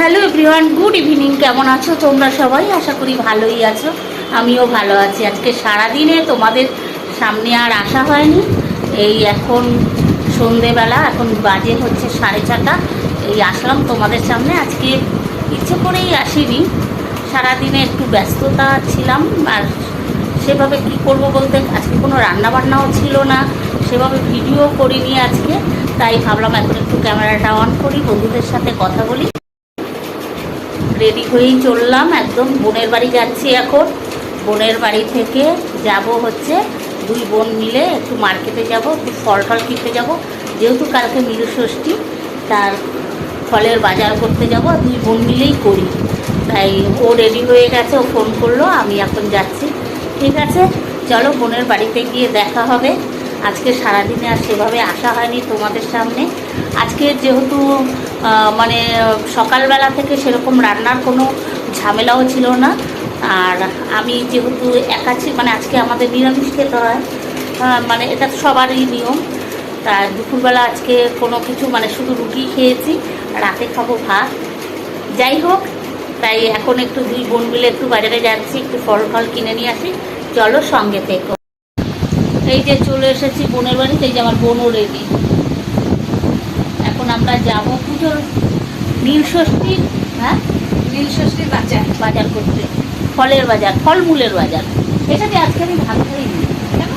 Hello everyone, good evening. কেমন আছো তোমরা সবাই? আশা করি ভালোই আছো। আমিও ভালো আছি। আজকে সারাদিনে তোমাদের সামনে আর আসা হয়নি। এই এখন সন্ধেবেলা, এখন বাজে হচ্ছে সাড়ে ছটা এই আসলাম তোমাদের সামনে। আজকে ইচ্ছে করেই আসিনি। সারাদিনে একটু ব্যস্ততা ছিলাম। আর সেভাবে কি করব বলতে, আজকে কোনো রান্না বান্নাও ছিল না। সেভাবে ভিডিও করিনি আজকে। তাই ভাবলাম এখন একটু ক্যামেরাটা অন করি, বন্ধুদের সাথে কথা বলি। রেডি হয়েই চললাম, একদম বোনের বাড়ি যাচ্ছি এখন। বোনের বাড়ি থেকে যাব হচ্ছে দুই বোন মিলে একটু মার্কেটে যাব, একটু ফল টল কিনতে যাব। যেহেতু কালকে ষষ্ঠী, তার ফলের বাজার করতে যাব দুই বোন মিলেই করি। তাই ও রেডি হয়ে গেছে, ও ফোন করল, আমি এখন যাচ্ছি। ঠিক আছে, চলো বোনের বাড়িতে গিয়ে দেখা হবে। আজকে সারাদিনে আর সেভাবে আসা হয়নি তোমাদের সামনে। আজকে যেহেতু মানে সকালবেলা থেকে সেরকম রান্নার কোনো ঝামেলাও ছিল না। আর আমি যেহেতু একা ছি মানে আজকে আমাদের নিরামিষ খেতে হয় মানে এটা সবারই নিয়ম। তা দুপুরবেলা আজকে কোনো কিছু মানে শুধু রুটি খেয়েছি, রাতে খাব ভাত। যাই হোক, তাই এখন একটু দুই বোন মিলে একটু বাজারে যাচ্ছি, একটু ফল ফল কিনে নিয়ে আসি। চলো সঙ্গে থেকো। এই যে চলে এসেছি বোনের বাড়িতে, এই যে আমার বোনও রেডি আমরা যাব পুজোর নীল ষষ্ঠী হ্যাঁ? নীল ষষ্ঠীর বাচ্চা বাজার করতে। ফলের বাজার ফলমূলের বাজার। এটাতে আজকে আমি ভাগ খাইনি। কেন?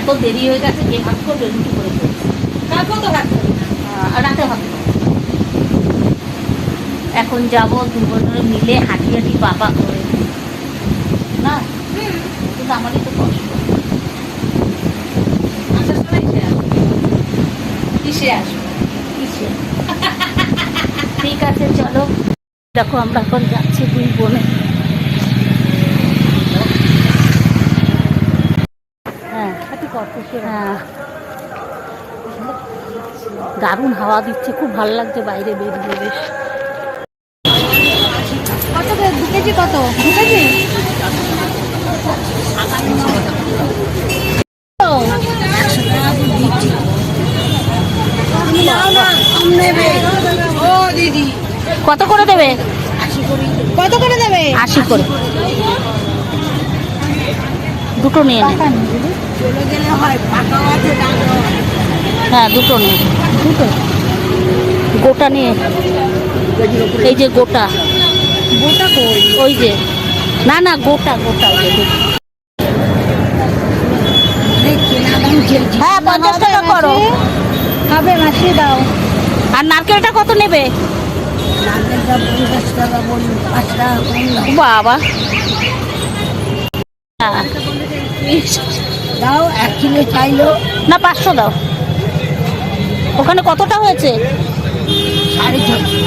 এত দেরি হয়ে গেছে কে ভাত করবে রুটি করে কালকেও তো না আহ, রাতে খাব। এখন যাব দুজনে মিলে হাঁটি হাঁটি পাপা করে। না? কিন্তু আমারই তো কষ্ট। কিসে আসবে কিসে ঠিক আছে চলো দেখো আমরা এখন যাচ্ছি দুই বোনে। হ্যাঁ হ্যাঁ। দারুণ হাওয়া দিচ্ছে খুব ভালো লাগছে বাইরে বেরিয়ে বেশ। কত দু কেজি কত? দু কেজি? দিদি। কত করে দেবে? কত করে দেবে? আশি করে। দুটো নিয়ে নে। হয় দুটো নিয়ে দুটো? গোটা নিয়ে এই যে গোটা। গোটা ওই যে। না না গোটা গোটা। হ্যাঁ পঞ্চাশ টাকা করো। হবে মাসি দাও। আর নারকেলটা কত নেবে? বাবা। দাও এক কিলো চাইলো। না পাঁচশো দাও। ওখানে কতটা হয়েছে? সাড়ে ছশো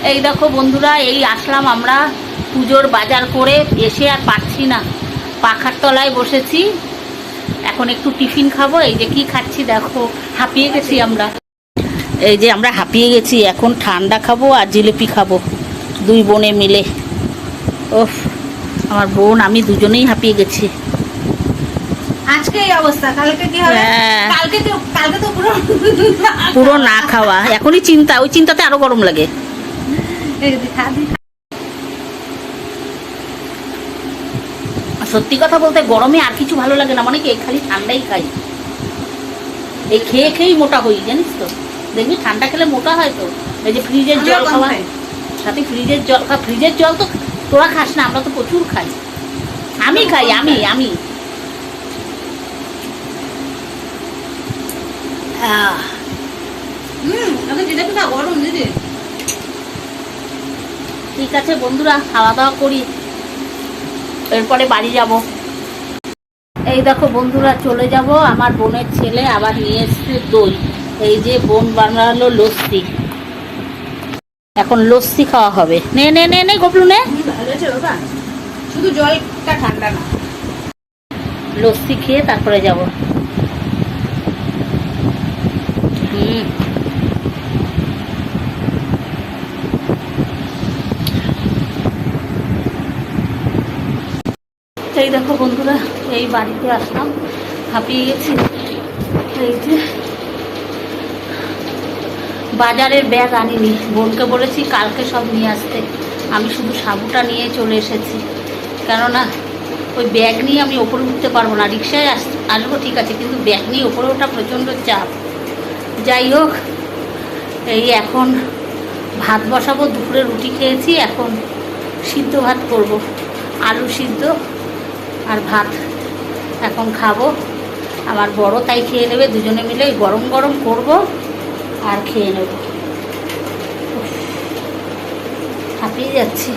এই দেখো বন্ধুরা এই আসলাম আমরা পুজোর বাজার করে এসে আর পাচ্ছি না। পাখার তলায় বসেছি। এখন একটু টিফিন খাব। এই যে কি খাচ্ছি দেখো হাঁপিয়ে গেছি আমরা। এই যে আমরা হাঁপিয়ে গেছি এখন ঠান্ডা খাব আর জিলিপি খাব দুই বোনে মিলে। ওফ আমার বোন আমি দুজনেই হাঁপিয়ে গেছি। আজকে এই অবস্থা কালকে কি হবে? হ্যাঁ। কালকে তো কালকে তো পুরো পুরো না খাওয়া। এখনই চিন্তা ওই চিন্তাতে আরও গরম লাগে এই যে খাবি সত্যি কথা বলতে গরমে আর কিছু ভালো লাগে না। মানে কি খালি ঠান্ডাই খাই। এই খেয়ে খেয়েই মোটা হই জানিস তো? দেখবি ঠান্ডা খেলে মোটা হয় তো। এই যে ফ্রিজের জল খাওয়া সাথে ফ্রিজের জল খা ফ্রিজের জল তো তোরা খাস না আমরা তো প্রচুর খাই। আমি খাই আমি আমি। ঠিক আছে বন্ধুরা খাওয়া দাওয়া করি। এরপরে বাড়ি যাব। এই দেখো বন্ধুরা চলে যাব। আমার বোনের ছেলে আবার নিয়ে এসছে দই। এই যে বোন বানালো লস্যি। এখন লস্যি খাওয়া হবে। নে নে নে নে গোপলু নে। শুধু জলটা ঠান্ডা না। লস্যি খেয়ে তারপরে যাব। এই দেখো বন্ধুরা, এই বাড়িতে আসলাম, হাঁপিয়ে গেছি। এই যে বাজারের ব্যাগ আনিনি, বোনকে বলেছি কালকে সব নিয়ে আসতে। আমি শুধু সাবুটা নিয়ে চলে এসেছি। কেননা, ওই ব্যাগ নিয়ে আমি ওপরে উঠতে পারব না, রিক্সায় আস, আসব ঠিক আছে, কিন্তু ব্যাগ নিয়ে ওপরে ওঠা প্রচণ্ড চাপ। যাই হোক, এই এখন ভাত বসাবো, দুপুরে রুটি খেয়েছি, এখন সিদ্ধ ভাত করব, আলু সিদ্ধ আর ভাত। এখন খাব। আমার বড় তাই খেয়ে নেবে, দুজনে মিলে গরম গরম করব আর খেয়ে নেব। হাঁপিয়ে যাচ্ছি।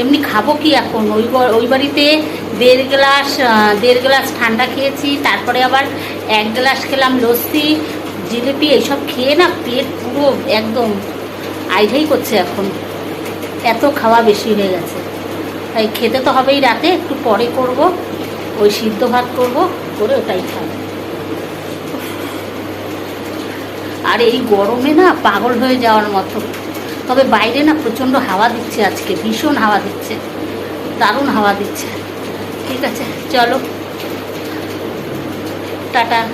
এমনি খাব কি এখন? ওই ওই বাড়িতে দেড় গ্লাস দেড় গ্লাস ঠান্ডা খেয়েছি, তারপরে আবার এক গ্লাস খেলাম লস্যি, জিলিপি, এইসব খেয়ে না পেট পুরো একদম আইঢাই করছে এখন। এত খাওয়া বেশি হয়ে গেছে। তাই খেতে তো হবেই রাতে, একটু পরে করব। ওই সিদ্ধ ভাত করব, করে ওটাই খাব। আর এই গরমে না পাগল হয়ে যাওয়ার মতো। তবে বাইরে না প্রচণ্ড হাওয়া দিচ্ছে আজকে, ভীষণ হাওয়া দিচ্ছে, দারুণ হাওয়া দিচ্ছে। ঠিক আছে, চলো। টাটা।